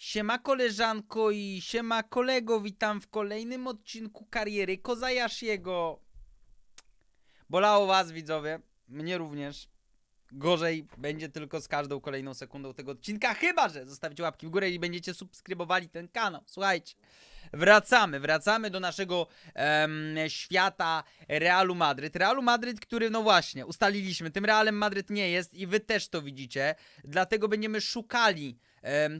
Siema koleżanko i siema kolego, witam w kolejnym odcinku kariery Kozajashiego. Bolało was widzowie, mnie również. Gorzej będzie tylko z każdą kolejną sekundą tego odcinka, chyba że zostawicie łapki w górę i będziecie subskrybowali ten kanał. Słuchajcie, wracamy, wracamy do naszego świata Realu Madryt. Realu Madryt, który no właśnie, ustaliliśmy, tym Realem Madryt nie jest i wy też to widzicie, dlatego będziemy szukali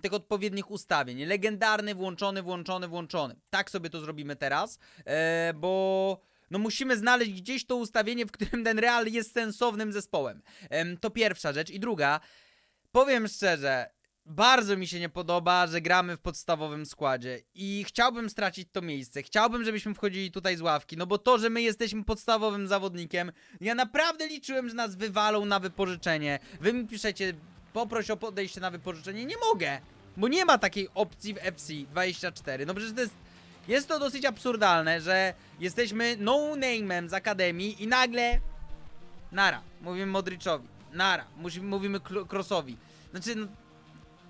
tych odpowiednich ustawień. Legendarny, włączony, włączony, włączony. Tak sobie to zrobimy teraz, e, bo no musimy znaleźć gdzieś to ustawienie, w którym ten Real jest sensownym zespołem. Em, to pierwsza rzecz. I druga, powiem szczerze, bardzo mi się nie podoba, że gramy w podstawowym składzie i chciałbym stracić to miejsce. Chciałbym, żebyśmy wchodzili tutaj z ławki, no bo to, że my jesteśmy podstawowym zawodnikiem, ja naprawdę liczyłem, że nas wywalą na wypożyczenie. Wy mi piszecie, poproś o podejście na wypożyczenie. Nie mogę, bo nie ma takiej opcji w FC 24. No przecież to jest jest to dosyć absurdalne, że jesteśmy no-name'em z Akademii i nagle nara, mówimy Modriczowi, nara, mówimy Crossowi. Znaczy, no,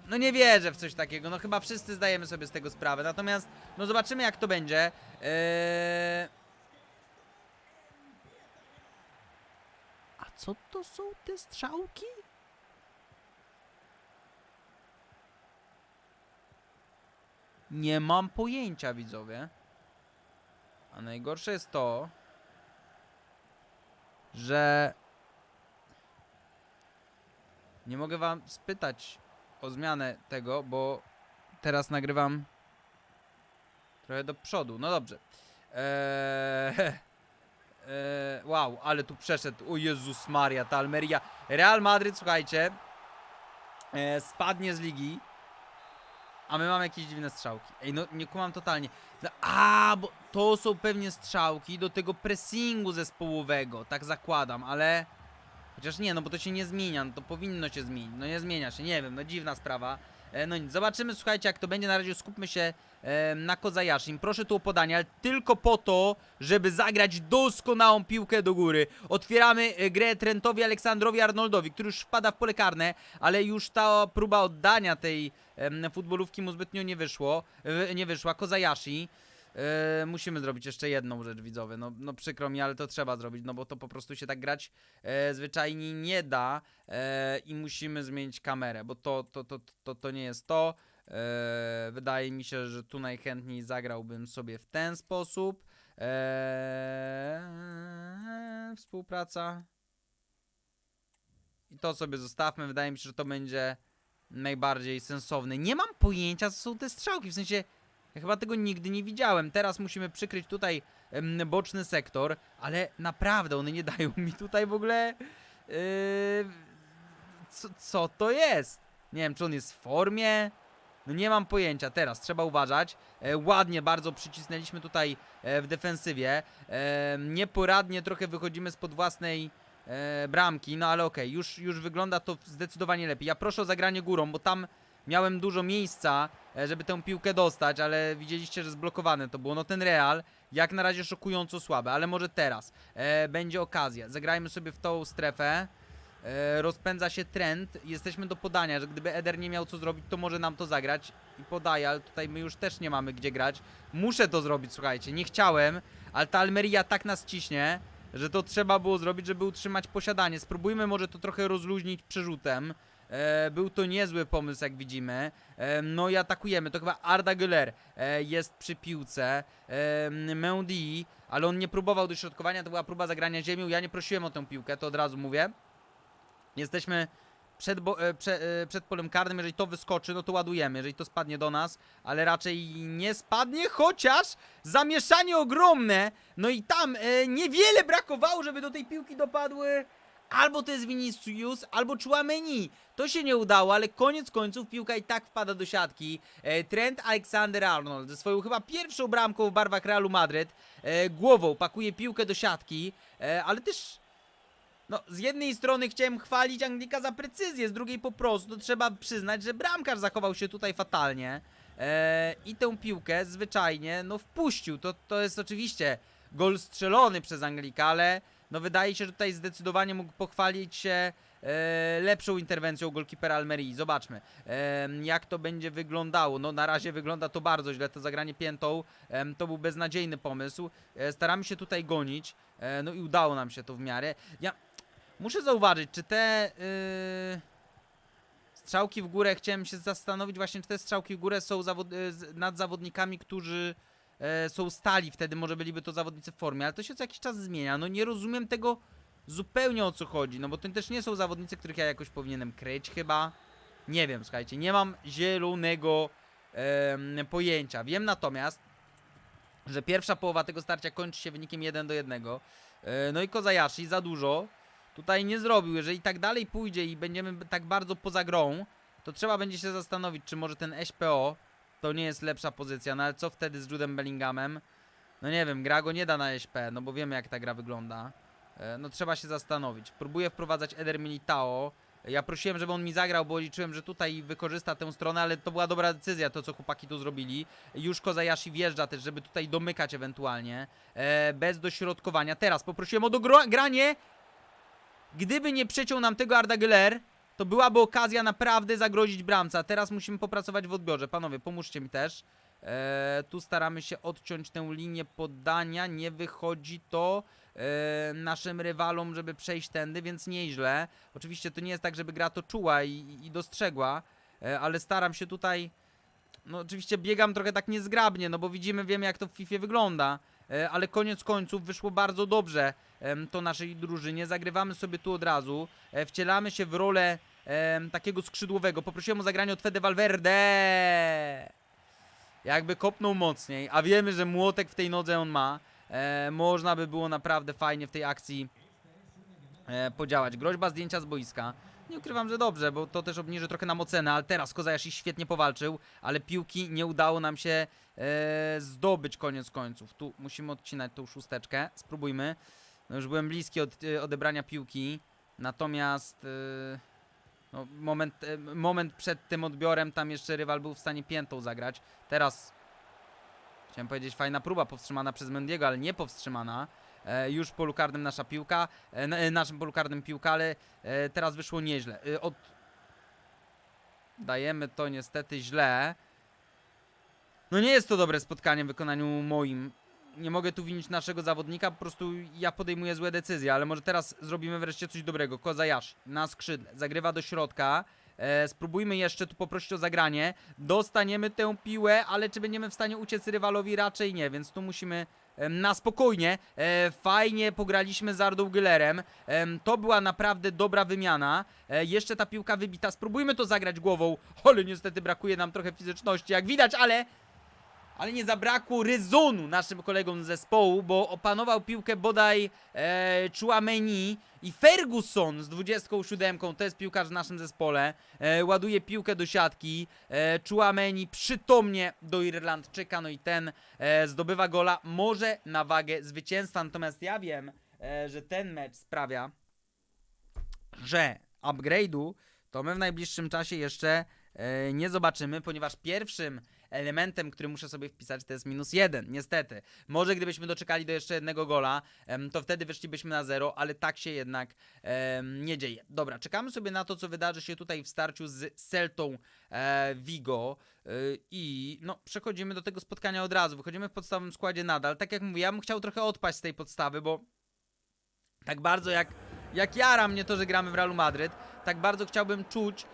no nie wierzę w coś takiego, no chyba wszyscy zdajemy sobie z tego sprawę, natomiast no zobaczymy jak to będzie. Eee... A co to są te strzałki? Nie mam pojęcia, widzowie. A najgorsze jest to, że nie mogę wam spytać o zmianę tego, bo teraz nagrywam trochę do przodu. No dobrze. Eee, eee, wow, ale tu przeszedł. O Jezus Maria, ta Almeria. Real Madryt, słuchajcie, e, spadnie z ligi. A my mamy jakieś dziwne strzałki. Ej, no nie kumam totalnie. No, A, bo to są pewnie strzałki do tego pressingu zespołowego, tak zakładam, ale... Chociaż nie, no bo to się nie zmienia, no to powinno się zmienić. No nie zmienia się, nie wiem, no dziwna sprawa. E, no nic, zobaczymy, słuchajcie, jak to będzie. Na razie skupmy się e, na Kozajaszim. Proszę tu o podanie, ale tylko po to, żeby zagrać doskonałą piłkę do góry. Otwieramy e, grę Trentowi Aleksandrowi Arnoldowi, który już wpada w pole karne, ale już ta próba oddania tej em, futbolówki mu zbytnio nie wyszło, e, nie wyszła. Kozayashi. E, musimy zrobić jeszcze jedną rzecz, widzowie. No, no przykro mi, ale to trzeba zrobić, no bo to po prostu się tak grać e, zwyczajnie nie da e, i musimy zmienić kamerę, bo to, to, to, to, to nie jest to. Wydaje mi się, że tu najchętniej zagrałbym sobie w ten sposób. Współpraca. I to sobie zostawmy. Wydaje mi się, że to będzie najbardziej sensowne. Nie mam pojęcia, co są te strzałki. W sensie, ja chyba tego nigdy nie widziałem. Teraz musimy przykryć tutaj boczny sektor, ale naprawdę one nie dają mi tutaj w ogóle. Yy, co, co to jest? Nie wiem, czy on jest w formie. No nie mam pojęcia. Teraz trzeba uważać. E, ładnie bardzo przycisnęliśmy tutaj e, w defensywie. E, nieporadnie trochę wychodzimy spod własnej e, bramki, no ale okej, już, już wygląda to zdecydowanie lepiej. Ja proszę o zagranie górą, bo tam miałem dużo miejsca, e, żeby tę piłkę dostać, ale widzieliście, że zblokowane to było. No ten Real, jak na razie szokująco słabe, ale może teraz e, będzie okazja. Zagrajmy sobie w tą strefę. E, rozpędza się trend, jesteśmy do podania, że gdyby Eder nie miał co zrobić, to może nam to zagrać i podaje, ale tutaj my już też nie mamy gdzie grać. Muszę to zrobić, słuchajcie, nie chciałem, ale ta Almeria tak nas ciśnie, że to trzeba było zrobić, żeby utrzymać posiadanie. Spróbujmy może to trochę rozluźnić przerzutem. E, był to niezły pomysł, jak widzimy. E, no i atakujemy. To chyba Arda Güler e, jest przy piłce. Mendy, ale on nie próbował dośrodkowania, to była próba zagrania ziemią. Ja nie prosiłem o tę piłkę, to od razu mówię. Jesteśmy przed, bo, prze, przed polem karnym. Jeżeli to wyskoczy, no to ładujemy. Jeżeli to spadnie do nas, ale raczej nie spadnie, chociaż zamieszanie ogromne. No i tam niewiele brakowało, żeby do tej piłki dopadły. Albo to jest Vinicius, albo Chouameni. To się nie udało, ale koniec końców piłka i tak wpada do siatki. E, Trent Alexander-Arnold ze swoją chyba pierwszą bramką w barwach Realu Madryt e, głową pakuje piłkę do siatki, e, ale też no, z jednej strony chciałem chwalić Anglika za precyzję, z drugiej po prostu trzeba przyznać, że bramkarz zachował się tutaj fatalnie i tę piłkę zwyczajnie, no wpuścił. To, to jest oczywiście gol strzelony przez Anglika, ale no wydaje się, że tutaj zdecydowanie mógł pochwalić się e, lepszą interwencją golkipera Almerii. Zobaczmy, e, jak to będzie wyglądało. No na razie wygląda to bardzo źle, to zagranie piętą em, to był beznadziejny pomysł. E, staramy się tutaj gonić, e, no i udało nam się to w miarę. Ja muszę zauważyć, czy te... Yy... Strzałki w górę, chciałem się zastanowić właśnie, czy te strzałki w górę są e, nad zawodnikami, którzy e, są stali, wtedy może byliby to zawodnicy w formie, ale to się co jakiś czas zmienia. No nie rozumiem tego zupełnie o co chodzi, no bo to też nie są zawodnicy, których ja jakoś powinienem kryć chyba. Nie wiem, słuchajcie, nie mam zielonego em, pojęcia. Wiem natomiast, że pierwsza połowa tego starcia kończy się wynikiem 1 do 1. E, no i Kozayashi za dużo tutaj nie zrobił. Jeżeli tak dalej pójdzie i będziemy tak bardzo poza grą, to trzeba będzie się zastanowić, czy może ten SPO to nie jest lepsza pozycja. No ale co wtedy z Judem Bellinghamem? No nie wiem, gra go nie da na SP, no bo wiemy jak ta gra wygląda. E, No trzeba się zastanowić. Próbuję wprowadzać Eder Militao. Ja prosiłem, żeby on mi zagrał, bo liczyłem, że tutaj wykorzysta tę stronę, ale to była dobra decyzja, to co chłopaki tu zrobili. Już Kozayashi wjeżdża też, żeby tutaj domykać ewentualnie. E, bez dośrodkowania. Teraz poprosiłem o dogranie. Gdyby nie przeciął nam tego Arda Güler, to byłaby okazja naprawdę zagrozić bramce. A teraz musimy popracować w odbiorze. Panowie, pomóżcie mi też. E, tu staramy się odciąć tę linię podania. Nie wychodzi to e, naszym rywalom, żeby przejść tędy, więc nieźle. Oczywiście to nie jest tak, żeby gra to czuła i, i dostrzegła, e, ale staram się tutaj. No oczywiście biegam trochę tak niezgrabnie, no bo widzimy, wiemy jak to w FIFA wygląda. Ale koniec końców wyszło bardzo dobrze to naszej drużynie. Zagrywamy sobie tu od razu. Wcielamy się w rolę em, takiego skrzydłowego. Poprosiłem o zagranie od Fede Valverde. Jakby kopnął mocniej, a wiemy, że młotek w tej nodze on ma. E, można by było naprawdę fajnie w tej akcji e, podziałać. Groźba zdjęcia z boiska. Nie ukrywam, że dobrze, bo to też obniży trochę nam ocenę, ale teraz Kozayashi świetnie powalczył, ale piłki nie udało nam się e, zdobyć koniec końców. Tu musimy odcinać tą szósteczkę. Spróbujmy. No już byłem bliski od e, odebrania piłki, natomiast e, no, moment, e, moment przed tym odbiorem tam jeszcze rywal był w stanie piętą zagrać. Teraz chciałem powiedzieć fajna próba powstrzymana przez Mendiego, ale nie powstrzymana. E, już w polu karnym nasza piłka, e, e, naszym polu karnym piłka, ale e, teraz wyszło nieźle. E, od... Dajemy to niestety źle. No nie jest to dobre spotkanie w wykonaniu moim. Nie mogę tu winić naszego zawodnika, po prostu ja podejmuję złe decyzje, ale może teraz zrobimy wreszcie coś dobrego. Kozayashi na skrzydle, zagrywa do środka. E, spróbujmy jeszcze tu poprosić o zagranie. Dostaniemy tę piłę, ale czy będziemy w stanie uciec rywalowi? Raczej nie, więc tu musimy em, na spokojnie. E, fajnie pograliśmy z Ardą Gillerem. Em, to była naprawdę dobra wymiana. E, jeszcze ta piłka wybita. Spróbujmy to zagrać głową. Ale niestety brakuje nam trochę fizyczności, jak widać, ale ale nie zabrakło rezonu naszym kolegom z zespołu, bo opanował piłkę bodaj e, Chouameni i Ferguson z 27, to jest piłkarz w naszym zespole, e, ładuje piłkę do siatki, e, Chouameni przytomnie do Irlandczyka, no i ten e, zdobywa gola, może na wagę zwycięstwa, natomiast ja wiem, e, że ten mecz sprawia, że upgrade'u to my w najbliższym czasie jeszcze e, nie zobaczymy, ponieważ pierwszym elementem, który muszę sobie wpisać, to jest minus jeden, niestety. Może gdybyśmy doczekali do jeszcze jednego gola, to wtedy wyszlibyśmy na zero, ale tak się jednak nie dzieje. Dobra, czekamy sobie na to, co wydarzy się tutaj w starciu z Celtą e, Vigo y, i no, przechodzimy do tego spotkania od razu. Wychodzimy w podstawowym składzie nadal. Tak jak mówię, ja bym chciał trochę odpaść z tej podstawy, bo tak bardzo jak, jak jara mnie to, że gramy w Realu Madryt, tak bardzo chciałbym czuć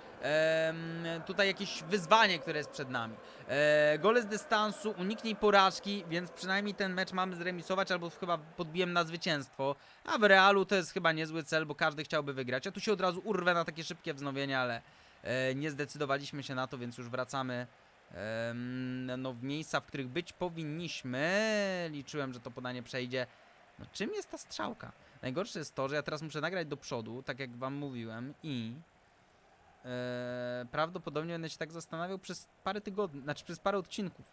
tutaj jakieś wyzwanie, które jest przed nami. E, gole z dystansu, uniknij porażki, więc przynajmniej ten mecz mamy zremisować albo chyba podbijem na zwycięstwo. A w Realu to jest chyba niezły cel, bo każdy chciałby wygrać. Ja tu się od razu urwę na takie szybkie wznowienie, ale e, nie zdecydowaliśmy się na to, więc już wracamy no, w miejsca, w których być powinniśmy. Liczyłem, że to podanie przejdzie. No czym jest ta strzałka? Najgorsze jest to, że ja teraz muszę nagrać do przodu, tak jak wam mówiłem i e, prawdopodobnie będę się tak zastanawiał przez parę tygodni, znaczy przez parę odcinków.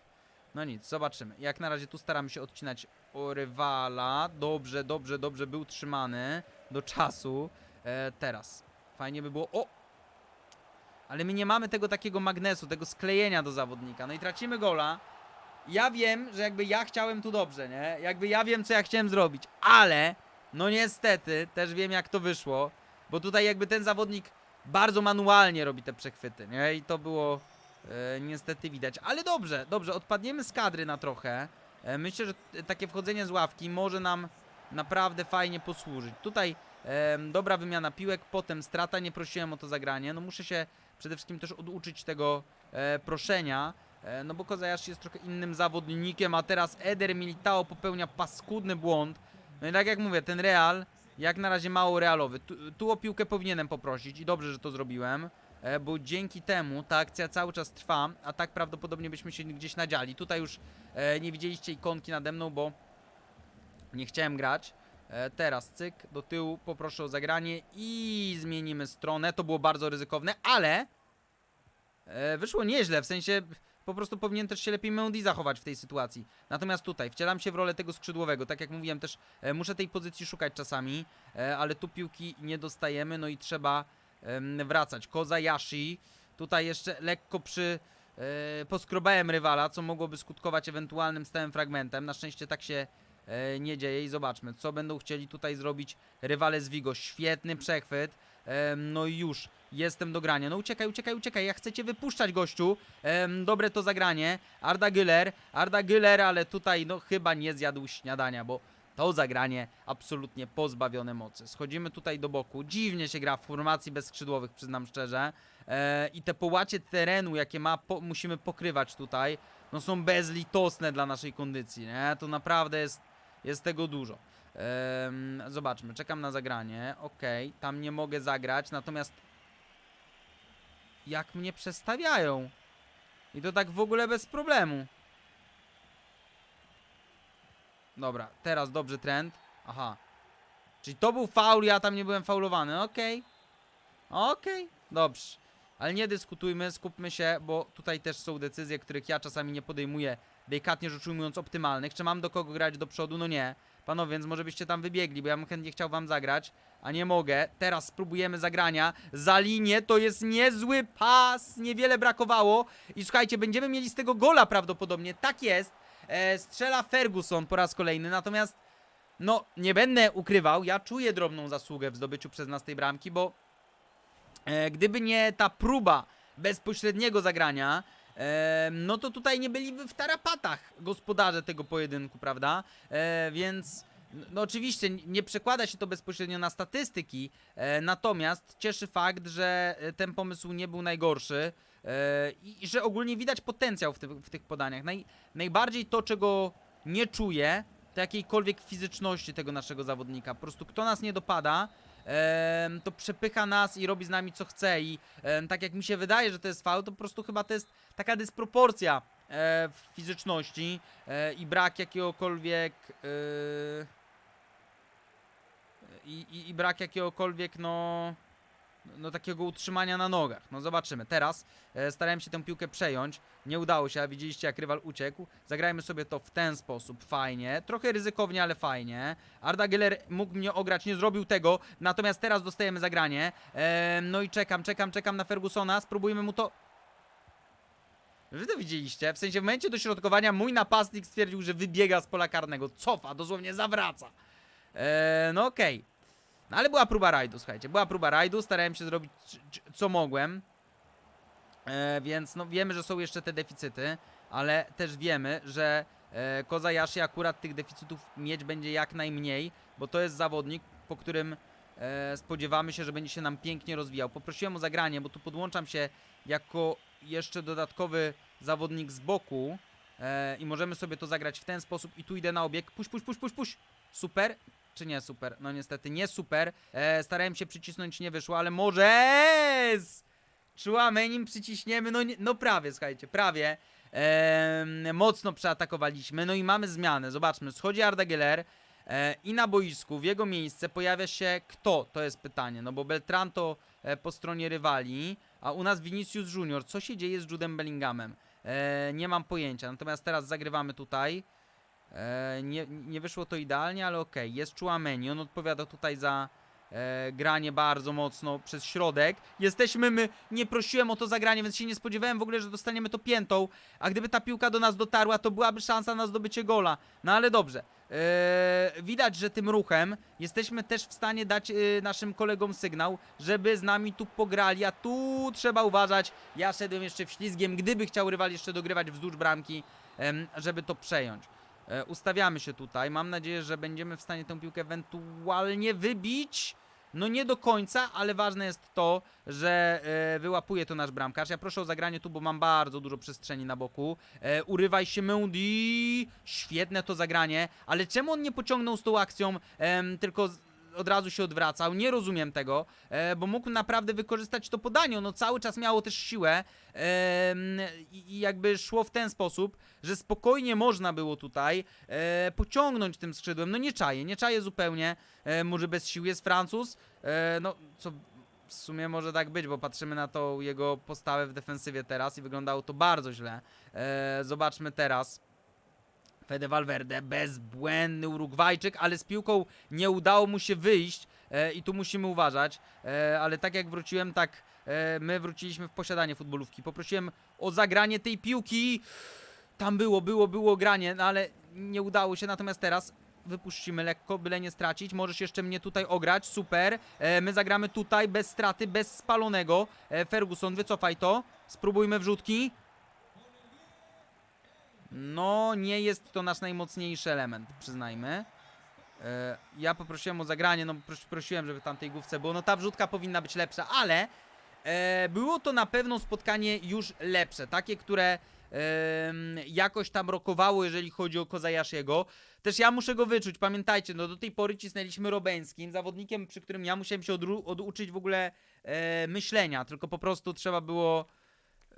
No nic, zobaczymy. Jak na razie tu staramy się odcinać o rywala. Dobrze, dobrze, dobrze, był trzymany do czasu. E, teraz. Fajnie by było... O! Ale my nie mamy tego takiego magnesu, tego sklejenia do zawodnika. No i tracimy gola. Ja wiem, że jakby ja chciałem tu dobrze, nie? Jakby ja wiem, co ja chciałem zrobić, ale no niestety też wiem, jak to wyszło. bo tutaj jakby ten zawodnik bardzo manualnie robi te przechwyty, nie? I to było e, niestety widać. Ale dobrze, dobrze, odpadniemy z kadry na trochę. E, myślę, że takie wchodzenie z ławki może nam naprawdę fajnie posłużyć. Tutaj em, dobra wymiana piłek, potem strata, nie prosiłem o to zagranie. No muszę się przede wszystkim też oduczyć tego e, proszenia, e, no bo Kozajasz jest trochę innym zawodnikiem, a teraz Eder Militao popełnia paskudny błąd. No i tak jak mówię, ten Real jak na razie mało realowy. Tu, tu o piłkę powinienem poprosić i dobrze, że to zrobiłem. E, bo dzięki temu ta akcja cały czas trwa, a tak prawdopodobnie byśmy się gdzieś nadziali. Tutaj już e, nie widzieliście ikonki nade mną, bo nie chciałem grać. E, teraz cyk, do tyłu poproszę o zagranie i zmienimy stronę. To było bardzo ryzykowne, ale wyszło nieźle, w sensie po prostu powinien też się lepiej Mendy zachować w tej sytuacji. Natomiast tutaj wcielam się w rolę tego skrzydłowego. Tak jak mówiłem też e, muszę tej pozycji szukać czasami, e, ale tu piłki nie dostajemy, no i trzeba em, wracać. Kozayashi tutaj jeszcze lekko przy e, poskrobałem rywala, co mogłoby skutkować ewentualnym stałym fragmentem. Na szczęście tak się e, nie dzieje i zobaczmy, co będą chcieli tutaj zrobić rywale z Vigo. Świetny przechwyt. Em, no i już jestem do grania. No uciekaj, uciekaj, uciekaj. Ja chcę cię wypuszczać, gościu. Em, dobre to zagranie. Arda Güler, Arda Güler, ale tutaj no chyba nie zjadł śniadania, bo to zagranie absolutnie pozbawione mocy. Schodzimy tutaj do boku. Dziwnie się gra w formacji bez skrzydłowych, przyznam szczerze. E, I te połacie terenu, jakie ma, po, musimy pokrywać tutaj, no są bezlitosne dla naszej kondycji, nie? To naprawdę jest, jest tego dużo. Zobaczmy, czekam na zagranie. Okej, tam nie mogę zagrać, natomiast jak mnie przestawiają. I to tak w ogóle bez problemu. Dobra, teraz dobry trend. Aha. Czyli to był faul, ja tam nie byłem faulowany. Okej. Okej, dobrze. Ale nie dyskutujmy, skupmy się, bo tutaj też są decyzje, których ja czasami nie podejmuję, delikatnie rzecz ujmując, optymalnych. Czy mam do kogo grać do przodu? No nie. Panowie, więc może byście tam wybiegli, bo ja bym chętnie chciał wam zagrać, a nie mogę. Teraz spróbujemy zagrania. Za linię to jest niezły pas, niewiele brakowało. I słuchajcie, będziemy mieli z tego gola prawdopodobnie, tak jest. E, strzela Ferguson po raz kolejny, natomiast no, nie będę ukrywał, ja czuję drobną zasługę w zdobyciu przez nas tej bramki, bo e, gdyby nie ta próba bezpośredniego zagrania, e, no to tutaj nie byliby w tarapatach gospodarze tego pojedynku, prawda? E, więc no oczywiście n- nie przekłada się to bezpośrednio na statystyki, e, natomiast cieszy fakt, że e, ten pomysł nie był najgorszy e, i, że ogólnie widać potencjał w, tym, w tych podaniach. Naj, najbardziej to, czego nie czuję, to jakiejkolwiek fizyczności tego naszego zawodnika. Po prostu kto nas nie dopada, to przepycha nas i robi z nami co chce i tak jak mi się wydaje, że to jest faul, to po prostu chyba to jest taka dysproporcja e, w fizyczności e, i brak jakiegokolwiek e, i, i, i brak jakiegokolwiek no no takiego utrzymania na nogach. No zobaczymy. Teraz e, starałem się tę piłkę przejąć. Nie udało się, a widzieliście jak rywal uciekł. Zagrajmy sobie to w ten sposób. Fajnie. Trochę ryzykownie, ale fajnie. Arda Geller mógł mnie ograć, nie zrobił tego. Natomiast teraz dostajemy zagranie. E, no i czekam, czekam, czekam na Fergusona. Spróbujmy mu to... Wy to widzieliście? W sensie w momencie dośrodkowania mój napastnik stwierdził, że wybiega z pola karnego. Cofa, dosłownie zawraca. E, no okej. No ale była próba rajdu, słuchajcie, była próba rajdu, starałem się zrobić co mogłem. E, więc no wiemy, że są jeszcze te deficyty, ale też wiemy, że e, Kozayashi akurat tych deficytów mieć będzie jak najmniej, bo to jest zawodnik, po którym e, spodziewamy się, że będzie się nam pięknie rozwijał. Poprosiłem o zagranie, bo tu podłączam się jako jeszcze dodatkowy zawodnik z boku e, i możemy sobie to zagrać w ten sposób i tu idę na obieg. Puść, puść, puść, puść, puść. Super. Czy nie super? No niestety nie super. E, starałem się przycisnąć, nie wyszło, ale może z Chouamenim przyciśniemy, no, nie, no prawie, słuchajcie, prawie. Em, mocno przeatakowaliśmy, no i mamy zmianę. Zobaczmy, schodzi Arda Geller e, i na boisku w jego miejsce pojawia się kto? To jest pytanie, no bo Beltran to e, po stronie rywali, a u nas Vinicius Junior. Co się dzieje z Judem Bellinghamem? E, nie mam pojęcia, natomiast teraz zagrywamy tutaj. E, nie, nie wyszło to idealnie, ale okej. Jest Chouameni, on odpowiada tutaj za e, granie bardzo mocno przez środek. Jesteśmy my, nie prosiłem o to zagranie, więc się nie spodziewałem w ogóle, że dostaniemy to piętą, a gdyby ta piłka do nas dotarła, to byłaby szansa na zdobycie gola. No ale dobrze. E, widać, że tym ruchem jesteśmy też w stanie dać e, naszym kolegom sygnał, żeby z nami tu pograli, a tu trzeba uważać. Ja szedłem jeszcze wślizgiem, gdyby chciał rywal jeszcze dogrywać wzdłuż bramki, żeby to przejąć. E, ustawiamy się tutaj. Mam nadzieję, że będziemy w stanie tę piłkę ewentualnie wybić. No nie do końca, ale ważne jest to, że e, wyłapuje to nasz bramkarz. Ja proszę o zagranie tu, bo mam bardzo dużo przestrzeni na boku. E, urywaj się Mendy. Świetne to zagranie, ale czemu on nie pociągnął z tą akcją, tylko od razu się odwracał? Nie rozumiem tego, e, bo mógł naprawdę wykorzystać to podanie. No cały czas miało też siłę em, i, jakby szło w ten sposób, że spokojnie można było tutaj e, pociągnąć tym skrzydłem. No nie czaję, nie czaję zupełnie. E, może bez sił jest Francuz. E, no co w sumie może tak być, bo patrzymy na tą jego postawę w defensywie teraz i wyglądało to bardzo źle. E, zobaczmy teraz. Fede Valverde, bezbłędny Urugwajczyk, ale z piłką nie udało mu się wyjść e, i tu musimy uważać. E, ale tak jak wróciłem, tak e, my wróciliśmy w posiadanie futbolówki. Poprosiłem o zagranie tej piłki. Tam było, było, było granie, no ale nie udało się. Natomiast teraz wypuścimy lekko, byle nie stracić. Możesz jeszcze mnie tutaj ograć, super. E, my zagramy tutaj bez straty, bez spalonego. E, Ferguson, wycofaj to. Spróbujmy wrzutki. No, nie jest to nasz najmocniejszy element, przyznajmy. E, ja poprosiłem o zagranie, no pros prosiłem, żeby w tamtej główce było. No ta wrzutka powinna być lepsza, ale e, było to na pewno spotkanie już lepsze. Takie, które jakoś tam rokowało, jeżeli chodzi o Kozajasziego. Też ja muszę go wyczuć, pamiętajcie, no do tej pory cisnęliśmy Robeńskim, zawodnikiem, przy którym ja musiałem się oduczyć w ogóle e, myślenia, tylko po prostu trzeba było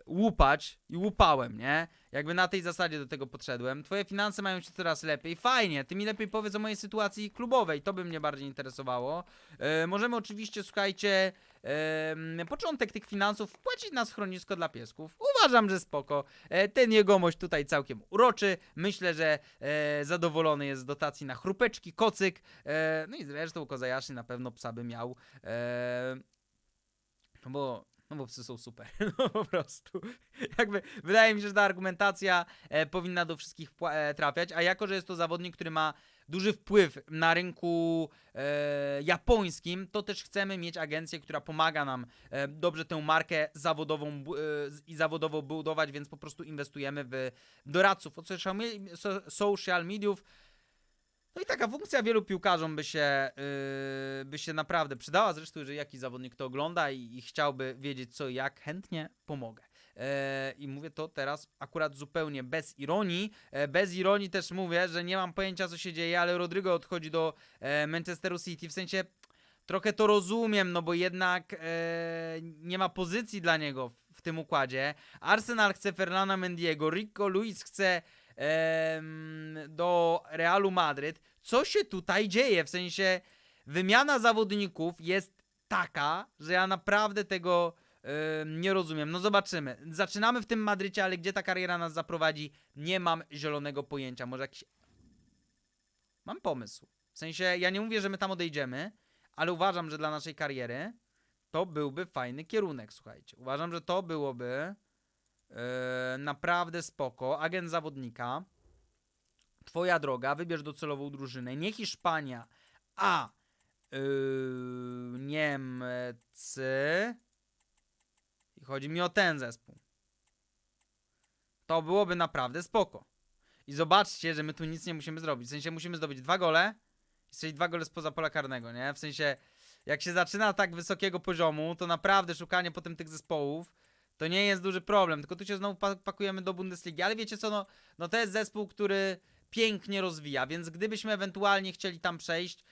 łupać i łupałem, nie? Jakby na tej zasadzie do tego podszedłem. Twoje finanse mają się coraz lepiej. Fajnie, ty mi lepiej powiedz o mojej sytuacji klubowej, to by mnie bardziej interesowało. E, możemy oczywiście, słuchajcie, em, początek tych finansów wpłacić na schronisko dla piesków. Uważam, że spoko. E, ten jegomość tutaj całkiem uroczy. Myślę, że e, zadowolony jest z dotacji na chrupeczki, kocyk. E, no i zresztą Kozajaszy na pewno psa by miał. E, no bo, no bo psy są super, no po prostu. Jakby, wydaje mi się, że ta argumentacja e, powinna do wszystkich e, trafiać, a jako, że jest to zawodnik, który ma duży wpływ na rynku e, japońskim, to też chcemy mieć agencję, która pomaga nam e, dobrze tę markę zawodową e, i zawodowo budować, więc po prostu inwestujemy w doradców od social, social mediów. No i taka funkcja wielu piłkarzom by się, yy, by się naprawdę przydała. Zresztą, jeżeli jakiś zawodnik to ogląda i, i chciałby wiedzieć co i jak, chętnie pomogę. E, I mówię to teraz akurat zupełnie bez ironii. E, bez ironii też mówię, że nie mam pojęcia co się dzieje, ale Rodrygo odchodzi do e, Manchesteru City. W sensie trochę to rozumiem, no bo jednak e, nie ma pozycji dla niego w, w tym układzie. Arsenal chce Fernanda Mendiego, Rico Luis chce do Realu Madryt. Co się tutaj dzieje? W sensie wymiana zawodników jest taka, że ja naprawdę tego nie rozumiem. No zobaczymy. Zaczynamy w tym Madrycie, ale gdzie ta kariera nas zaprowadzi, nie mam zielonego pojęcia. Może jakiś. Mam pomysł. W sensie, ja nie mówię, że my tam odejdziemy, ale uważam, że dla naszej kariery to byłby fajny kierunek, słuchajcie. Uważam, że to byłoby naprawdę spoko. Agent zawodnika. Twoja droga, wybierz docelową drużynę. Nie Hiszpania, a yy, Niemcy. I chodzi mi o ten zespół. To byłoby naprawdę spoko. I zobaczcie, że my tu nic nie musimy zrobić. W sensie musimy zdobyć dwa gole i dwa gole spoza pola karnego, nie? W sensie, jak się zaczyna tak wysokiego poziomu, to naprawdę szukanie potem tych zespołów to nie jest duży problem. Tylko tu się znowu pa- pakujemy do Bundesligi. Ale wiecie co, no, no to jest zespół, który pięknie rozwija, więc gdybyśmy ewentualnie chcieli tam przejść,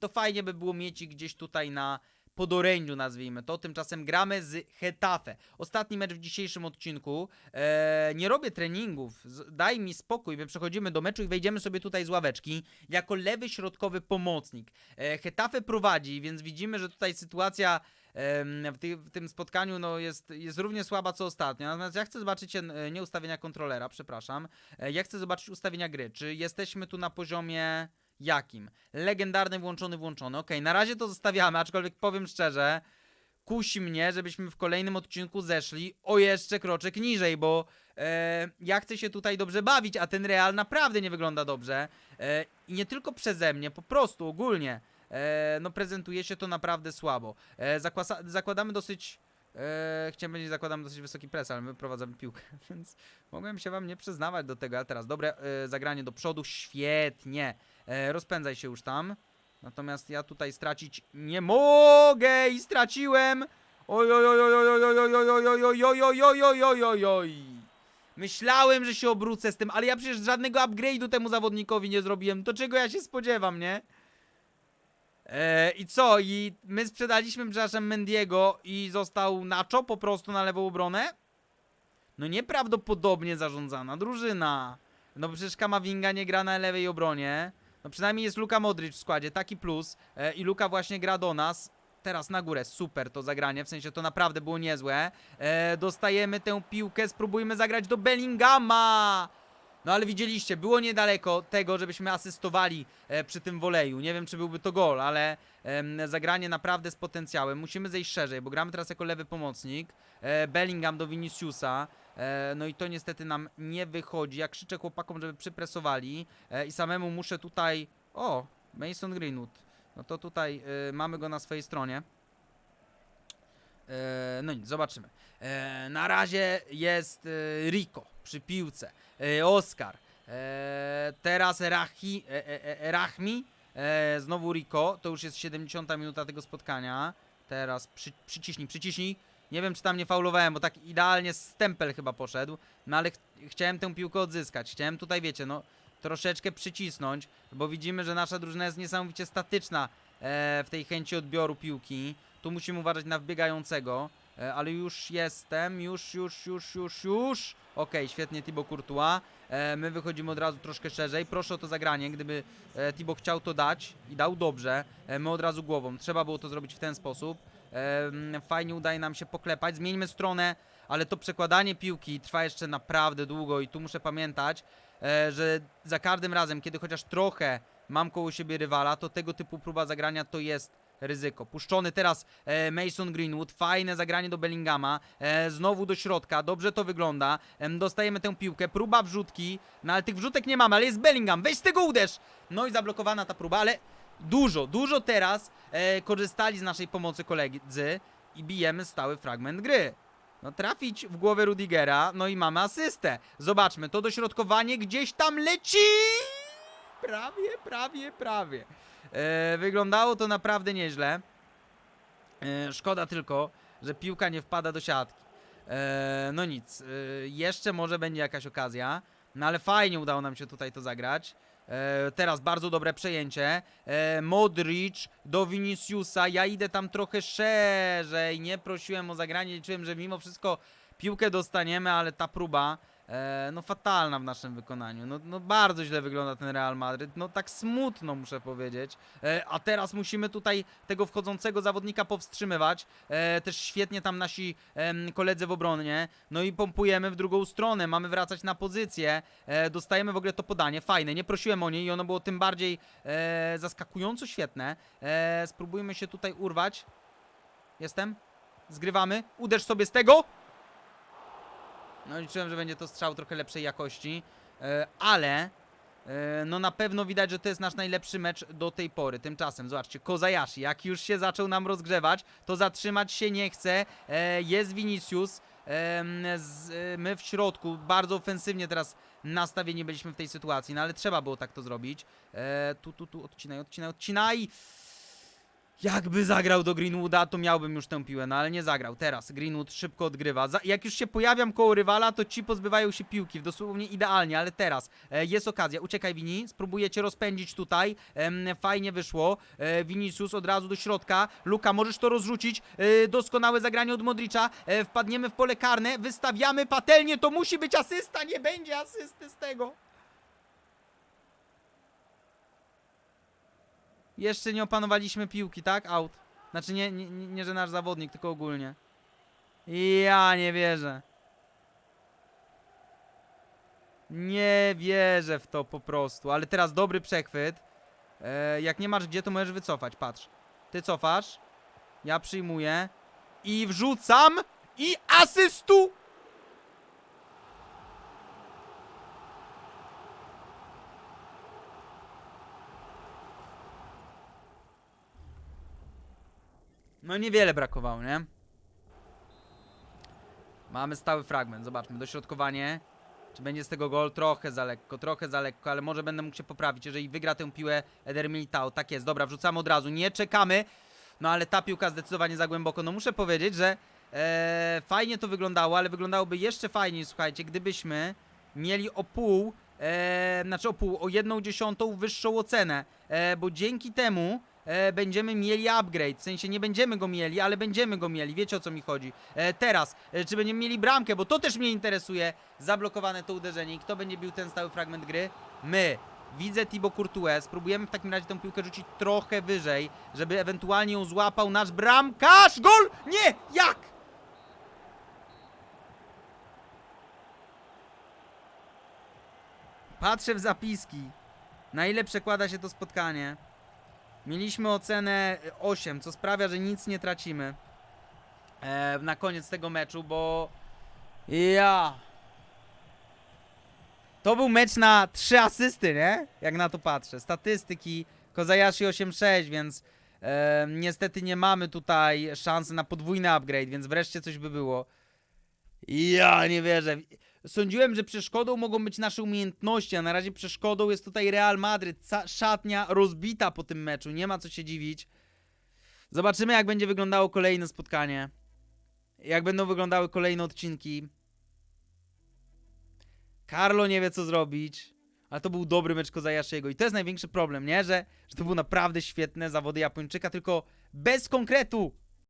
to fajnie by było mieć ich gdzieś tutaj na podorędziu, nazwijmy to. Tymczasem gramy z Hetafe. Ostatni mecz w dzisiejszym odcinku. E, nie robię treningów, daj mi spokój. My przechodzimy do meczu i wejdziemy sobie tutaj z ławeczki jako lewy środkowy pomocnik. E, Hetafe prowadzi, więc widzimy, że tutaj sytuacja w, ty, w tym spotkaniu no, jest, jest równie słaba co ostatnio. Natomiast ja chcę zobaczyć e, nie ustawienia kontrolera, przepraszam. E, Ja chcę zobaczyć ustawienia gry. Czy jesteśmy tu na poziomie Jakim? Legendarny włączony, włączony. Okej, na razie to zostawiamy, aczkolwiek powiem szczerze, kusi mnie, żebyśmy w kolejnym odcinku zeszli o jeszcze kroczek niżej, bo e, ja chcę się tutaj dobrze bawić, a ten real naprawdę nie wygląda dobrze. E, I nie tylko przeze mnie, po prostu ogólnie. E, no prezentuje się to naprawdę słabo. E, zakładamy dosyć... E, chciałem powiedzieć, zakładamy dosyć wysoki pres, ale my prowadzamy piłkę, więc mogłem się wam nie przyznawać do tego, ale teraz dobre e, zagranie do przodu, świetnie. E, rozpędzaj się już tam. Natomiast ja tutaj stracić nie mogę i straciłem. Oj, oj, oj, oj, oj, oj, oj, oj, oj, oj, oj, oj, oj, oj, oj. Myślałem, że się obrócę z tym, ale ja przecież żadnego upgrade'u temu zawodnikowi nie zrobiłem. To czego ja się spodziewam, nie? E, I co? I my sprzedaliśmy, przepraszam, Mendiego i został Nacho po prostu na lewą obronę? No nieprawdopodobnie zarządzana drużyna. No przecież Kamavinga nie gra na lewej obronie. No przynajmniej jest Luka Modric w składzie, taki plus. E, I Luka właśnie gra do nas. Teraz na górę, super to zagranie, w sensie to naprawdę było niezłe. E, dostajemy tę piłkę, spróbujmy zagrać do Bellingama. No ale widzieliście, było niedaleko tego, żebyśmy asystowali e, przy tym woleju. Nie wiem, czy byłby to gol, ale zagranie naprawdę z potencjałem. Musimy zejść szerzej, bo gramy teraz jako lewy pomocnik. E, Bellingham do Viniciusa. E, no i to niestety nam nie wychodzi. Ja krzyczę chłopakom, żeby przypresowali i samemu muszę tutaj... O, Mason Greenwood. No to tutaj e, mamy go na swojej stronie. E, no nic, zobaczymy. E, na razie jest e, Rico przy piłce. Oscar. Teraz Rachi, e, znowu Rico. To już jest 70 minuta tego spotkania. Teraz przy, przyciśnij, przyciśnij. Nie wiem, czy tam nie faulowałem, bo tak idealnie stempel chyba poszedł. No ale ch chciałem tę piłkę odzyskać. Chciałem tutaj, wiecie, no troszeczkę przycisnąć, bo widzimy, że nasza drużyna jest niesamowicie statyczna w tej chęci odbioru piłki. Tu musimy uważać na wbiegającego, e, ale już jestem, już, już, już, już, już. Okej, świetnie Thibaut Courtois. E, my wychodzimy od razu troszkę szerzej. Proszę o to zagranie, gdyby e, Thibaut chciał to dać i dał dobrze, e, my od razu głową. Trzeba było to zrobić w ten sposób. E, fajnie udaje nam się poklepać. Zmieńmy stronę, ale to przekładanie piłki trwa jeszcze naprawdę długo i tu muszę pamiętać, że za każdym razem, kiedy chociaż trochę mam koło siebie rywala, to tego typu próba zagrania to jest ryzyko. Puszczony teraz e, Mason Greenwood, fajne zagranie do Bellingama, e, znowu do środka, dobrze to wygląda, em, dostajemy tę piłkę, próba wrzutki, no ale tych wrzutek nie mamy, ale jest Bellingham, weź z tego uderz! No i zablokowana ta próba, ale dużo, dużo teraz e, korzystali z naszej pomocy koledzy i bijemy stały fragment gry. No trafić w głowę Rudigera, no i mamy asystę. Zobaczmy, to dośrodkowanie gdzieś tam leci! Prawie, prawie, prawie. E, wyglądało to naprawdę nieźle. E, szkoda tylko, że piłka nie wpada do siatki. E, no nic, jeszcze może będzie jakaś okazja, no ale fajnie udało nam się tutaj to zagrać. Teraz bardzo dobre przejęcie. Modric do Viniciusa. Ja idę tam trochę szerzej. Nie prosiłem o zagranie, liczyłem, że mimo wszystko piłkę dostaniemy, ale ta próba. E, no fatalna w naszym wykonaniu. No, no bardzo źle wygląda ten Real Madryt. No tak smutno muszę powiedzieć. E, a teraz musimy tutaj tego wchodzącego zawodnika powstrzymywać. E, też świetnie tam nasi em, koledzy w obronie. No i pompujemy w drugą stronę. Mamy wracać na pozycję. E, dostajemy w ogóle to podanie. Fajne. Nie prosiłem o nie i ono było tym bardziej e, zaskakująco świetne. E, spróbujmy się tutaj urwać. Jestem. Zgrywamy. Uderz sobie z tego. No liczyłem, że będzie to strzał trochę lepszej jakości, e, ale e, no na pewno widać, że to jest nasz najlepszy mecz do tej pory. Tymczasem, zobaczcie, Kozayashi, jak już się zaczął nam rozgrzewać, to zatrzymać się nie chce. E, jest Vinicius, my w środku, bardzo ofensywnie teraz nastawieni byliśmy w tej sytuacji, no ale trzeba było tak to zrobić. Tu, tu, tu, odcinaj, odcinaj, odcinaj! Jakby zagrał do Greenwooda, to miałbym już tę piłę, no ale nie zagrał. Teraz Greenwood szybko odgrywa. Za, jak już się pojawiam koło rywala, to ci pozbywają się piłki. Dosłownie idealnie, ale teraz e, jest okazja. Uciekaj, Vini. Spróbuję cię rozpędzić tutaj. Em, fajnie wyszło. E, Vinicius od razu do środka. Luka, możesz to rozrzucić. E, doskonałe zagranie od Modricza. E, wpadniemy w pole karne. Wystawiamy patelnię. To musi być asysta. Nie będzie asysty z tego. Jeszcze nie opanowaliśmy piłki, tak? Out. Znaczy nie, nie, nie, że nasz zawodnik, tylko ogólnie. Ja nie wierzę. Nie wierzę w to po prostu, ale teraz dobry przechwyt. E, jak nie masz gdzie, to możesz wycofać, patrz. Ty cofasz, ja przyjmuję i wrzucam i asystu! No niewiele brakowało, nie? Mamy stały fragment, zobaczmy, dośrodkowanie. Czy będzie z tego gol? Trochę za lekko, trochę za lekko, ale może będę mógł się poprawić, jeżeli wygra tę piłę Eder Militao. Tak jest, dobra, wrzucamy od razu, nie czekamy. No ale ta piłka zdecydowanie za głęboko. No muszę powiedzieć, że e, fajnie to wyglądało, ale wyglądałoby jeszcze fajniej, słuchajcie, gdybyśmy mieli o pół, e, znaczy o pół, o jedną dziesiątą wyższą ocenę, e, bo dzięki temu e, będziemy mieli upgrade, w sensie nie będziemy go mieli, ale będziemy go mieli, wiecie o co mi chodzi. E, teraz, e, czy będziemy mieli bramkę, bo to też mnie interesuje, zablokowane to uderzenie i kto będzie bił ten stały fragment gry? My. Widzę Thibaut Courtois, spróbujemy w takim razie tę piłkę rzucić trochę wyżej, żeby ewentualnie ją złapał nasz bramkarz! Gol! Nie! Jak? Patrzę w zapiski. Na ile przekłada się to spotkanie? Mieliśmy ocenę 8, co sprawia, że nic nie tracimy e, na koniec tego meczu, bo ja. To był mecz na 3 asysty, nie? Jak na to patrzę. Statystyki Kozayashi 8-6, więc e, niestety nie mamy tutaj szansy na podwójny upgrade, więc wreszcie coś by było. Ja nie wierzę. Sądziłem, że przeszkodą mogą być nasze umiejętności, a na razie przeszkodą jest tutaj Real Madryt. Ca szatnia rozbita po tym meczu, nie ma co się dziwić. Zobaczymy, jak będzie wyglądało kolejne spotkanie. Jak będą wyglądały kolejne odcinki. Carlo nie wie, co zrobić. Ale to był dobry mecz Kozajashiego. I to jest największy problem, nie? Że, że to były naprawdę świetne zawody Japończyka, tylko bez konkretu.